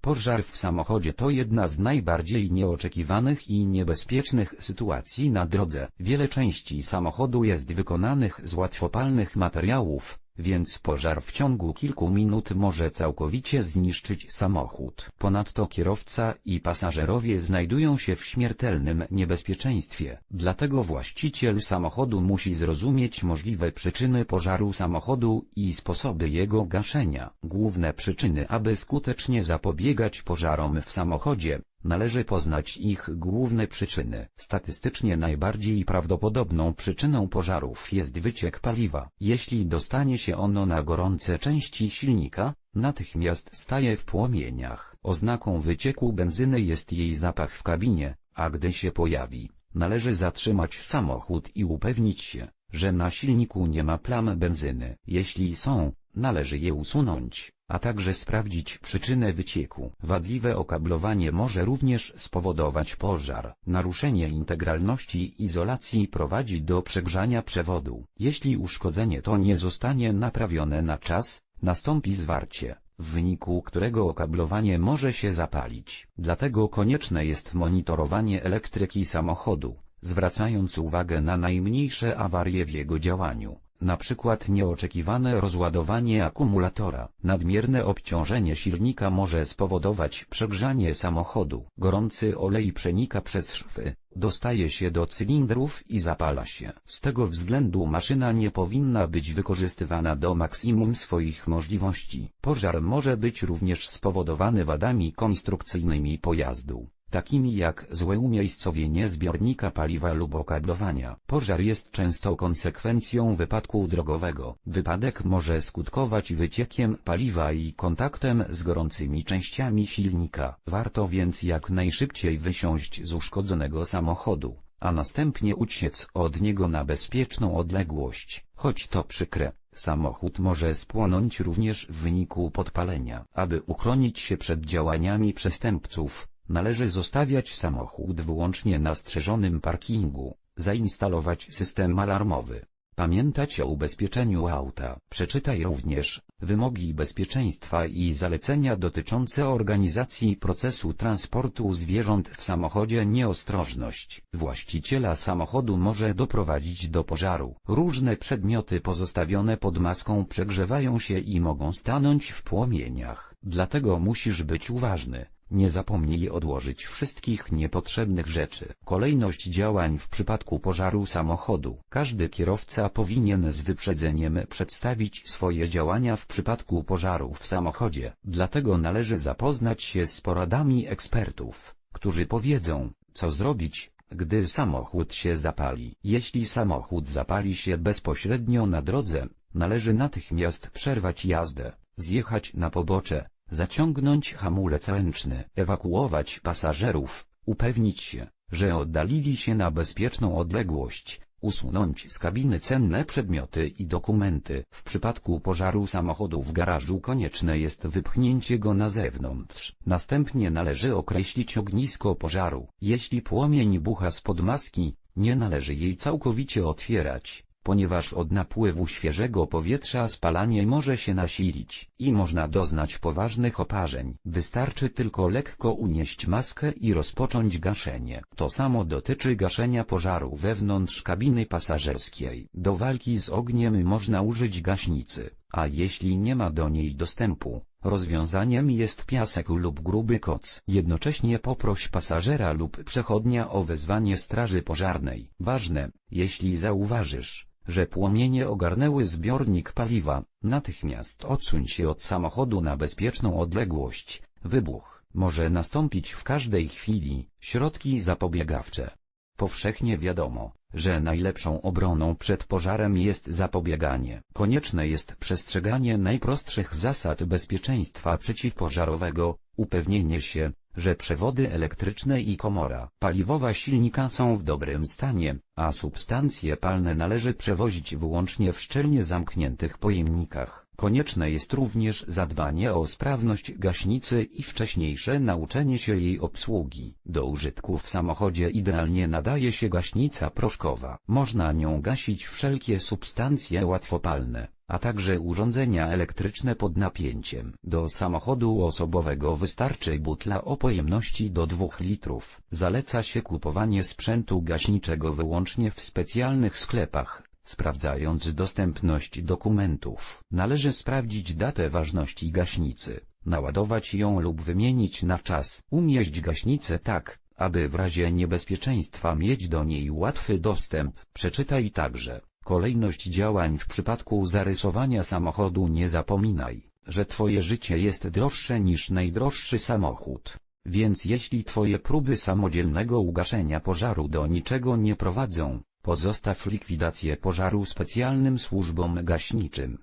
Pożar w samochodzie to jedna z najbardziej nieoczekiwanych i niebezpiecznych sytuacji na drodze. Wiele części samochodu jest wykonanych z łatwopalnych materiałów, więc pożar w ciągu kilku minut może całkowicie zniszczyć samochód. Ponadto kierowca i pasażerowie znajdują się w śmiertelnym niebezpieczeństwie. Dlatego właściciel samochodu musi zrozumieć możliwe przyczyny pożaru samochodu i sposoby jego gaszenia. Główne przyczyny aby skutecznie zapobiegać pożarom w samochodzie, Należy poznać ich główne przyczyny. Statystycznie najbardziej prawdopodobną przyczyną pożarów jest wyciek paliwa. Jeśli dostanie się ono na gorące części silnika, natychmiast staje w płomieniach. Oznaką wycieku benzyny jest jej zapach w kabinie, a gdy się pojawi, należy zatrzymać samochód i upewnić się, że na silniku nie ma plam benzyny. Jeśli są, należy je usunąć, a także sprawdzić przyczynę wycieku. Wadliwe okablowanie może również spowodować pożar. Naruszenie integralności izolacji prowadzi do przegrzania przewodu. Jeśli uszkodzenie to nie zostanie naprawione na czas, nastąpi zwarcie, w wyniku którego okablowanie może się zapalić. Dlatego konieczne jest monitorowanie elektryki samochodu, zwracając uwagę na najmniejsze awarie w jego działaniu na przykład nieoczekiwane rozładowanie akumulatora. Nadmierne obciążenie silnika może spowodować przegrzanie samochodu. Gorący olej przenika przez szwy, dostaje się do cylindrów i zapala się. Z tego względu maszyna nie powinna być wykorzystywana do maksimum swoich możliwości. Pożar może być również spowodowany wadami konstrukcyjnymi pojazdu takimi jak złe umiejscowienie zbiornika paliwa lub okablowania. Pożar jest często konsekwencją wypadku drogowego. Wypadek może skutkować wyciekiem paliwa i kontaktem z gorącymi częściami silnika. Warto więc jak najszybciej wysiąść z uszkodzonego samochodu, a następnie uciec od niego na bezpieczną odległość. Choć to przykre, Samochód może spłonąć również w wyniku podpalenia. Aby uchronić się przed działaniami przestępców, Należy zostawiać samochód wyłącznie na strzeżonym parkingu, zainstalować system alarmowy. Pamiętać o ubezpieczeniu auta. Przeczytaj również wymogi bezpieczeństwa i zalecenia dotyczące organizacji procesu transportu zwierząt w samochodzie. Nieostrożność właściciela samochodu może doprowadzić do pożaru. Różne przedmioty pozostawione pod maską przegrzewają się i mogą stanąć w płomieniach. Dlatego musisz być uważny. Nie zapomnij odłożyć wszystkich niepotrzebnych rzeczy. Kolejność działań w przypadku pożaru samochodu. Każdy kierowca powinien z wyprzedzeniem przedstawić swoje działania w przypadku pożaru w samochodzie. Dlatego należy zapoznać się z poradami ekspertów, którzy powiedzą, co zrobić, gdy samochód się zapali. Jeśli samochód zapali się bezpośrednio na drodze, należy natychmiast przerwać jazdę, zjechać na pobocze, zaciągnąć hamulec ręczny, ewakuować pasażerów, upewnić się, że oddalili się na bezpieczną odległość, usunąć z kabiny cenne przedmioty i dokumenty. W przypadku pożaru samochodu w garażu konieczne jest wypchnięcie go na zewnątrz. Następnie należy określić ognisko pożaru. Jeśli płomień bucha spod maski, nie należy jej całkowicie otwierać ponieważ od napływu świeżego powietrza spalanie może się nasilić i można doznać poważnych oparzeń. Wystarczy tylko lekko unieść maskę i rozpocząć gaszenie. To samo dotyczy gaszenia pożaru wewnątrz kabiny pasażerskiej. Do walki z ogniem można użyć gaśnicy, a jeśli nie ma do niej dostępu, Rozwiązaniem jest piasek lub gruby koc. Jednocześnie poproś pasażera lub przechodnia o wezwanie straży pożarnej. Ważne, jeśli zauważysz, że płomienie ogarnęły zbiornik paliwa, natychmiast odsuń się od samochodu na bezpieczną odległość. Wybuch może nastąpić w każdej chwili. Środki zapobiegawcze. Powszechnie wiadomo, że najlepszą obroną przed pożarem jest zapobieganie. Konieczne jest przestrzeganie najprostszych zasad bezpieczeństwa przeciwpożarowego, upewnienie się, że przewody elektryczne i komora paliwowa silnika są w dobrym stanie, a substancje palne należy przewozić wyłącznie w szczelnie zamkniętych pojemnikach. Konieczne jest również zadbanie o sprawność gaśnicy i wcześniejsze nauczenie się jej obsługi. Do użytku w samochodzie idealnie nadaje się gaśnica proszkowa. Można nią gasić wszelkie substancje łatwopalne, a także urządzenia elektryczne pod napięciem. Do samochodu osobowego wystarczy butla o pojemności do 2 litrów. Zaleca się kupowanie sprzętu gaśniczego wyłącznie w specjalnych sklepach. Sprawdzając dostępność dokumentów, należy sprawdzić datę ważności gaśnicy, naładować ją lub wymienić na czas, umieść gaśnicę tak, aby w razie niebezpieczeństwa mieć do niej łatwy dostęp. Przeczytaj także kolejność działań w przypadku zarysowania samochodu. Nie zapominaj, że twoje życie jest droższe niż najdroższy samochód. Więc jeśli twoje próby samodzielnego ugaszenia pożaru do niczego nie prowadzą, pozostaw likwidację pożaru specjalnym służbom gaśniczym.